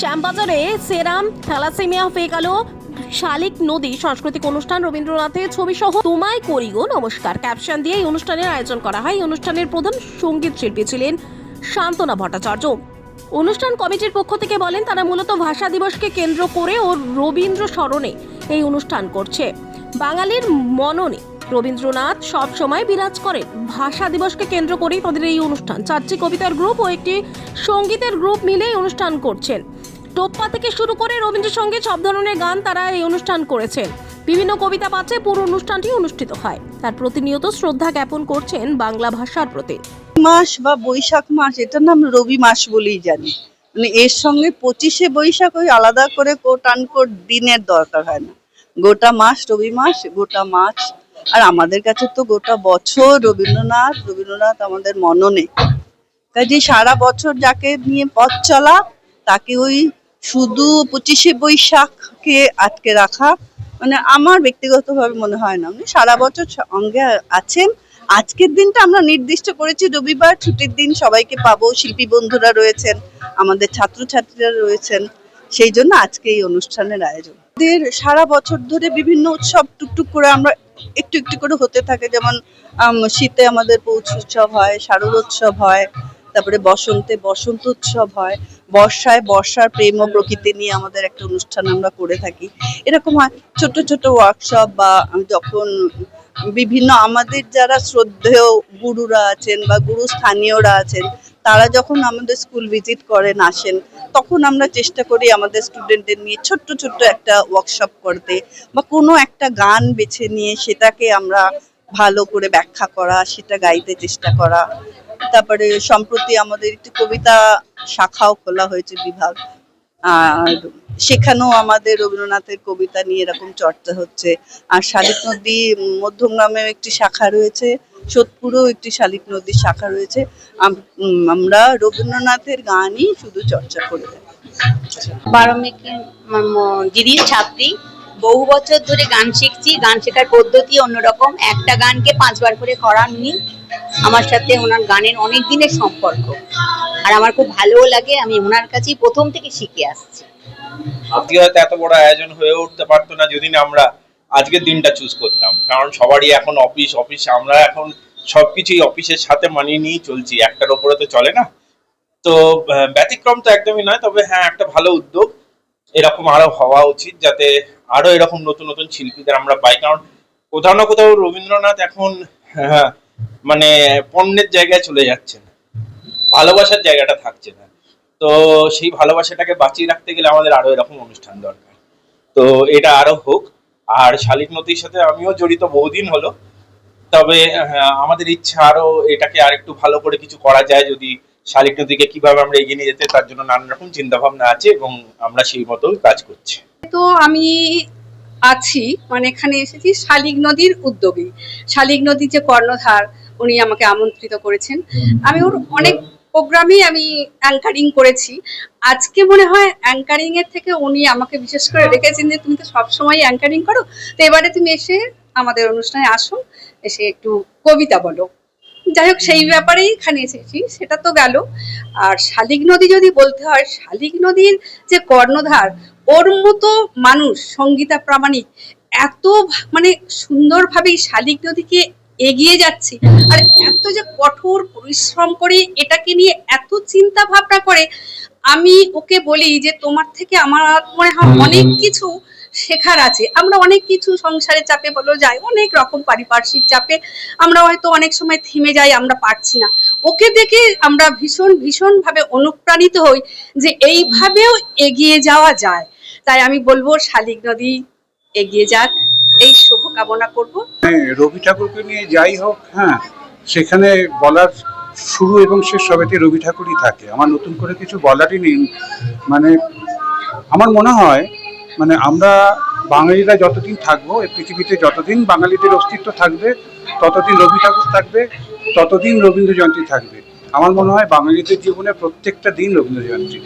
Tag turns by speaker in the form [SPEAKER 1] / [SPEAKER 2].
[SPEAKER 1] শ্যামবাজারে সেরাম, thalassaemia গেল শালিক নদী সাংস্কৃতিক অনুষ্ঠান রবীন্দ্রনাথের ছবি সহ তোমায় করি গো নমস্কার। ক্যাপশন দিয়ে এই অনুষ্ঠানের আয়োজন করা হয়। এই অনুষ্ঠানের প্রধান সংগীত শিল্পী ছিলেন শান্তনা ভট্টাচার্য। অনুষ্ঠান কমিটির পক্ষ থেকে বলেন, তারা মূলত ভাষা দিবসকে কেন্দ্র করে ও রবীন্দ্র স্মরণে এই অনুষ্ঠান করছে। বাঙালির মননে রবীন্দ্রনাথ সব সময় বিরাজ করেন। ভাষা দিবসকে কেন্দ্র করেই তাদের এই অনুষ্ঠান। চারটি কবিতার গ্রুপ ও একটি সঙ্গীতের গ্রুপ মিলে অনুষ্ঠান করছেন। টোপ্পা থেকে শুরু করে রবীন্দ্রসঙ্গীত সব ধরনের গান তারা এই অনুষ্ঠান করেছেন। বিভিন্ন কবিতা পাচ্ছে পুরো অনুষ্ঠানটি অনুষ্ঠিত হয়। তার প্রতিনিয়ত শ্রদ্ধা জ্ঞাপন করছেন বাংলা ভাষার প্রতি।
[SPEAKER 2] মাস বা বৈশাখ মাস, এটার নাম রবি মাস বলেই জানি। মানে এর সঙ্গে পঁচিশে বৈশাখ ওই আলাদা করে কোট আনকোট দিনের দরকার হয় না। গোটা মাস রবি মাস, গোটা মাস। আর আমাদের কাছে তো গোটা বছর রবীন্দ্রনাথ রবীন্দ্রনাথ আমাদের মননে। কাজে সারা বছর যাকে নিয়ে পথ চলা, তাকে ওই শুধু পঁচিশে বৈশাখকে আটকে রাখা মানে আমার ব্যক্তিগতভাবে মনে হয় না। উনি সারা বছর সঙ্গে আছেন। আজকের দিনটা আমরা নির্দিষ্ট করেছি, রবিবার ছুটির দিন সবাইকে পাবো। শিল্পী বন্ধুরা রয়েছেন, আমাদের ছাত্রছাত্রীরা রয়েছেন। সেই জন্য আজকে এই অনুষ্ঠানের আয়োজন। সারা বছর ধরে বিভিন্ন উৎসব টুকটুক করে আমরা একটু একটু করে হতে থাকে। যেমন শীতে আমাদের পৌষ উৎসব হয়, শারদ উৎসব হয়। তারপরে বসন্তে বসন্ত উৎসব হয়, বর্ষায় বর্ষার প্রেম ও প্রকৃতি নিয়ে আমাদের একটা অনুষ্ঠান আমরা করে থাকি। এরকম হয়, ছোট ছোট ওয়ার্কশপ বা যখন বিভিন্ন আমাদের যারা শ্রদ্ধেয় গুরুরা আছেন বা গুরু স্থানীয়রা আছেন, তারা যখন আমাদের স্কুল ভিজিট করেন, আসেন, তখন আমরা চেষ্টা করি আমাদের স্টুডেন্টদের নিয়ে ছোট্ট ছোট্ট একটা ওয়ার্কশপ করতে বা কোনো একটা গান বেছে নিয়ে সেটাকে আমরা ভালো করে ব্যাখ্যা করা, সেটা গাইতে চেষ্টা করা। তারপরে সম্প্রতি আমাদের একটি কবিতা শাখাও খোলা হয়েছে বিভাগ। আর সেখানেও আমাদের রবীন্দ্রনাথের কবিতা নিয়ে এরকম চর্চা হচ্ছে। আর শালিক নদী মধ্যমগ্রামেও একটি শাখা রয়েছে, সোদপুরেও একটি শালিক নদীর শাখা রয়েছে। আমরা রবীন্দ্রনাথের গানই শুধু চর্চা করে থাকি।
[SPEAKER 3] ছাত্রী, বহু বছর ধরে গান শিখছি। গান শেখার পদ্ধতি অন্যরকম। একটা গানকে পাঁচবার করে করান উনি আমার সাথে ওনার গানের অনেক দিনের সম্পর্ক। আর আমার খুব ভালোও লাগে আমি ওনার কাছেই প্রথম থেকে শিখে আসছি।
[SPEAKER 4] আজকে হয়তো এত বড় আয়োজন হয়ে উঠতে পারতো না যদি না আমরা আজকের দিনটা চুজ করতাম। কারণ সবারই এখন অফিস অফিস আমরা এখন সবকিছুই অফিসের সাথে মানিয়ে নিয়েই চলছি একটার ওপরে তো চলে না। তো ব্যতিক্রম তো একদমই নয় তবে হ্যাঁ একটা ভালো উদ্যোগ। এরকম আরও হওয়া উচিত যাতে আরও এরকম নতুন নতুন শিল্পীদের আমরা পাই। কারণ কোথাও না কোথাও রবীন্দ্রনাথ এখন হ্যাঁ, মানে পণ্যের জায়গায় চলে যাচ্ছেন ভালোবাসার জায়গাটা থাকছে না। তো সেই ভালোবাসাটাকে বাঁচিয়ে রাখতে গেলে আমাদের আরও এরকম অনুষ্ঠান দরকার। তো এটা আরও হোক। আর শালিক নদীর সাথে আমিও জড়িত বহুদিন হলো। তবে হ্যাঁ, আমাদের ইচ্ছা আরও এটাকে আরেকটু ভালো করে কিছু করা যায়। যদি শালিক নদীকে কীভাবে আমরা এগিয়ে নিয়ে যেতে তার জন্য নানান রকম চিন্তা ভাবনা আছে এবং আমরা সেই মতো কাজ করছি।
[SPEAKER 5] তো আমি আছি মানে এখানে এসেছি শালিক নদীর উদ্যোগে। শালিক নদীর যে কর্ণধার উনি আমাকে আমন্ত্রিত করেছেন। আমি ওর অনেক প্রোগ্রামেই আমি অ্যাঙ্কারিং করেছি। আজকে মনে হয় অ্যাঙ্কারিং এর থেকে উনি আমাকে বিশেষ করে রেখেছেন যে তুমি তো সবসময় অ্যাঙ্কারিং করো। তো এবারে তুমি এসে আমাদের অনুষ্ঠানে আসো এসে একটু কবিতা বলো। যাই হোক সেই ব্যাপারেই এখানে এসেছি সেটা তো গেল। আর শালিক নদী যদি বলতে হয় শালিক নদীর যে কর্ণধার ওর মতো মানুষ, সঙ্গীতা প্রামাণিক, এত মানে সুন্দরভাবে শালিক নদীকে এগিয়ে যাচ্ছে। আর এত যে কঠোর পরিশ্রম করে এটাকে নিয়ে এত চিন্তা ভাবনা করে, আমি ওকে বলি যে, তোমার থেকে আমার মনে হয় অনেক কিছু শেখার আছে। আমরা অনেক কিছু সংসারে চাপে বলো যাই, অনেক রকম পারিপার্শ্বিক চাপে আমরা হয়তো অনেক সময় থেমে যাই, আমরা পারছি না। ওকে দেখে আমরা ভীষণ ভীষণ ভাবে অনুপ্রাণিত হই যে, এইভাবেও এগিয়ে যাওয়া যায়। তাই আমি বলব, শালিক নদী এগিয়ে যাক। এই শুভ কামনা করব।
[SPEAKER 6] হ্যাঁ রবি ঠাকুরকে নিয়ে যাই হোক হ্যাঁ সেখানে বলার শুরু এবং শেষ সবেতে রবি ঠাকুরই থাকে। আমার নতুন করে কিছু বলারই নেই। মানে আমার মনে হয় মানে আমরা বাঙালিরা যতদিন থাকব, এই পৃথিবীতে যতদিন বাঙালিদের অস্তিত্ব থাকবে, ততদিন রবি ঠাকুর থাকবে, ততদিন রবীন্দ্র জয়ন্তী থাকবে। আমার মনে হয় বাঙালিদের জীবনে প্রত্যেকটা দিন রবীন্দ্র জয়ন্তী